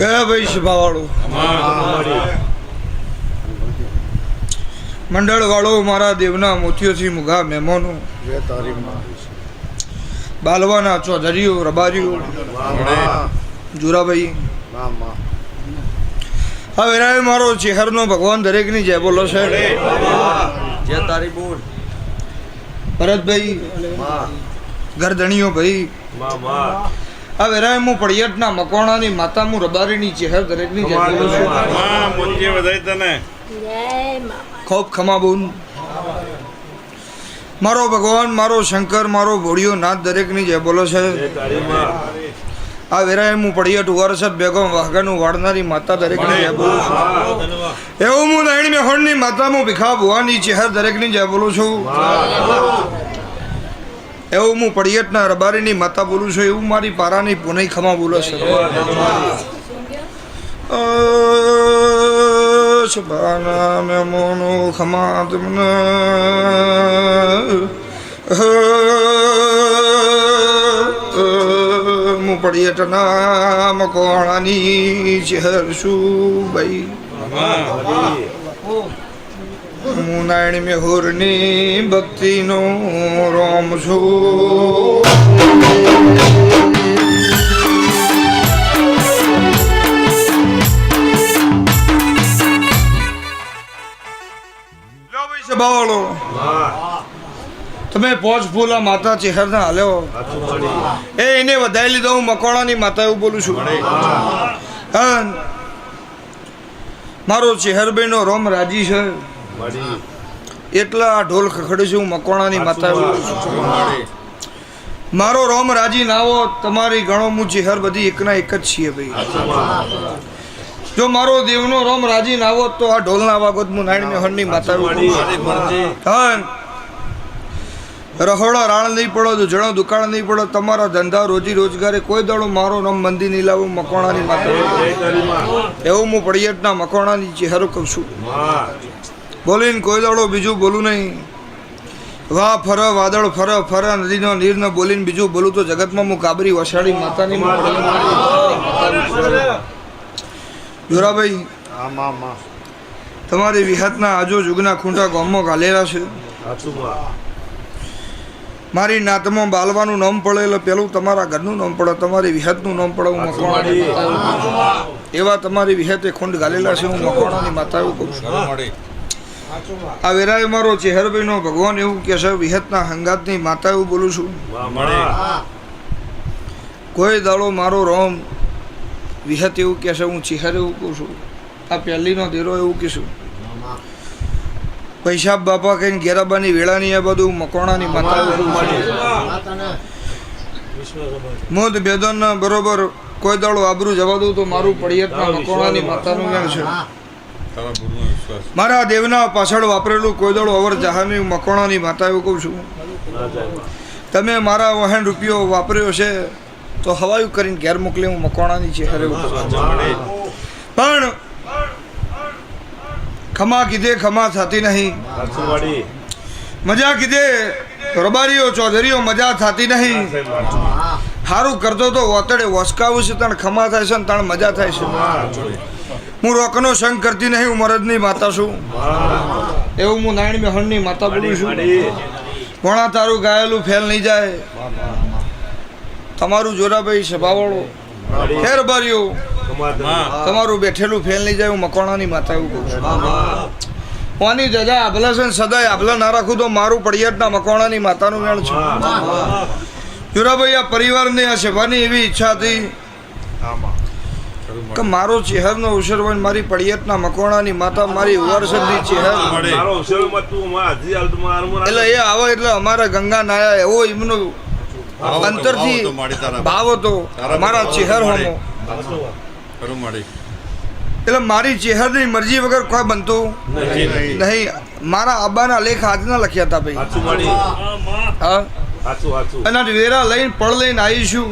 કયા ભાઈ સભાવાળો? મંડળ વાળો મારા દેવના મોતીઓથી મુઘા મહેમાનો. બાલવાના ચૌધરીઓ રબારીઓ જુરાભાઈ. હવે રાય મારો ચેહરનો ભગવાન દરેકની જય બોલો છે જય તારી બોલ. ભરતભાઈ ગરદણીઓ ભાઈ. માં માં હવે રાય હું પડિયટના મકોણાની માતા હું રબારીની ચેહર દરેકની તને. ખૂબ ખમા બોન મારો ભગવાન મારો શંકર મારો ભોળિયો નાથ દરેકની જય બોલો છે. આ વેરાય હું પડિયટ વર્ષદ બેગમ વાઘાનું વાળનારી માતા દરેકની જય બોલું છું. એવું હું નાયણ મેહોણની માતા હું ભીખા ભુવાની ચહેર દરેકની જય બોલું છું. એવું હું પડિયટના રબારીની માતા બોલું છું, એવું મારી પારાની પુનઈ ખમા બોલે છે. શબાના મેમોનો ખમા તમને હું પડિયટના મકોણાની ચહેર છું, ભાઈ. હું નાયણ મેહુરની ભક્તિનો રોમ છું. સભાવાળો. તમે પોચ ફૂલા માતા ચેહરના હાલ્યો. એ એને વધારી લીધો, હું મકોડાની માતા એવું બોલું છું. મારો મારો ચેહરભાઈનો રોમ રાજી છે. એટલા આ ઢોલ ખખડે છે હું મકોણાની માતા મારો. રોમ રાજી ના હો તમારી ગણો હું ચેહર બધી એકના એક જ છીએ ભાઈ. જો મારો દેવનો રોમ રાજી ના હોત તો આ ઢોલના વાગોત હું નાયણ મેહણની માતા રહોડા રાણ નહીં પડો તો જણો દુકાળ નહીં પડો તમારા ધંધા રોજી રોજગારે કોઈ દાડો મારો રમ મંદી નહીં લાવું મકોણાની માતા એવું હું પડિયટના મકોણાની ચહેરો કહું છું. બોલીને કોઈ દાડો બીજું બોલું નહીં. વાહ ફર વાદળ ફર ફર નદીનો નીરને બોલીને બીજું બોલું તો જગતમાં હું કાબરી વસાડી માતાની જોરાભાઈ તમારી વિહતના આજો જુગના ખૂંટા ગામમાં ઘાલેલા છે. મારી નાતમાં બાલવાનું નામ પડે એટલે પેલું તમારા ઘરનું નામ પડે તમારી વિહતનું નામ પડે હું એવું છું. એવા તમારી વિહતે ખુંડ ગાલેલા છે હું મકવાણાની માતા એવું કહું છું. આ વેરાય મારો ચેહરભાઈનો ભગવાન એવું કે છે વિહતના હંગાતની માતા એવું બોલું છું. કોઈ દાડો મારો રોમ વિહત એવું કે છે હું ચેહર એવું કહું છું. આ પહેલીનો દેરો એવું કહીશું પૈસા બાપા કઈ ગેરાબાની વેળાની આ બધું મકોણાની માતા એવું. મોદ બેદન બરોબર કોઈ દાડો આબરું જવા દઉં તો મારું પડિયતના મકોણાની માતાનું જ્ઞાન છે. મારા દેવના પાછળ વાપરેલું કોયદળ ઓવર જહાની મકોણાની માતા એવું કહું છું. તમે મારા વહેણ રૂપિયો વાપર્યો છે તો હવાયું કરીને ઘેર મોકલી હું મકોણાની છું. પણ ખમા કીધે ખમા થતી નહીં. મજા કીધે રબારીઓ ચૌધરીઓ મજા થતી નહીં. સારું કરતો તો વતડે વસકાવું છે તણ ખમા થાય છે ને તણ મજા થાય છે. હું રોકનો સંગ કરતી નહીં હું મરદની માતા છું. એવું હું નાયણ મેહણની માતા બોલું છું. ભણા તારું ગાયેલું ફેલ નહીં જાય? તમારું જોરાભાઈ સભાવાળો. ફેર ભર્યું. તમારું બેઠેલું ફેલ નહીં જાય હું મકોણાની માતા એવું કહું છું. કોની જજા આભલા છે સદાય આભલા ના રાખું તો મારું પડિયાટના મકોણાની માતાનું વેણ છે. જોરાભાઈ આ પરિવારની આ સેવાની એવી ઈચ્છા હતી. કે મારો ચહેરનો અવસર મારી પડિયતના મકોણાની માતા મારી વર્ષની ચહેર. એટલે એ આવે એટલે અમારા ગંગા નાયા એવો એમનો અંતરથી ભાવ હતો મારા ચહેર હોમો. એટલે મારી ચહેરની મરજી વગર કોઈ બનતું નહીં મારા આબાના લેખ આજના લખ્યા હતા ભાઈ. હા? અને વેરા લઈને પળ લઈને આવીશું.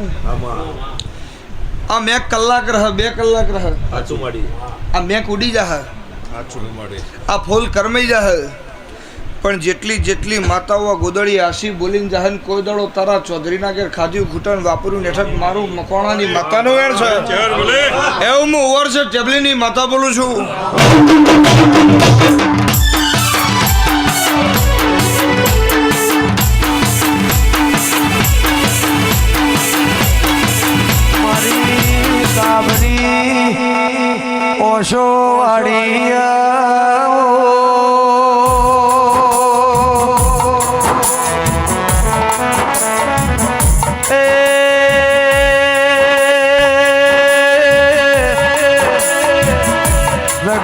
આ મેં કલાક રહ બે કલાક રહ. આ મેં ઉડી જા આ ફૂલ કરમઈ જા પણ જેટલી જેટલી માતાઓ ગોદળી આશી બોલીને જાહેર કોઈ દડો તારા ચૌધરીના ઘેર ખાધ્યું ઘૂંટણ વાપર્યું નેઠક મારું મકોણાની માતાનો વેણ છે. એવું હું ઓવર છે ટેબલીની માતા બોલું છું. ઓશો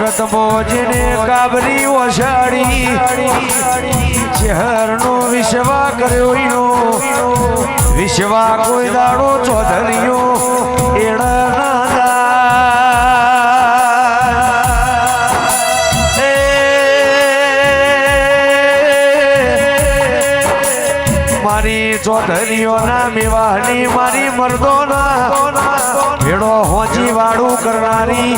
જગત મોજને કાબરી ઓશાડી શહેરનો વિશ્વા કર્યો વિશ્વા કોઈ દાડો ચોધરીઓ મારી ચોધરીઓના મેવાની મારી મર્દોના ભેડો હોજી વાળું કરનારી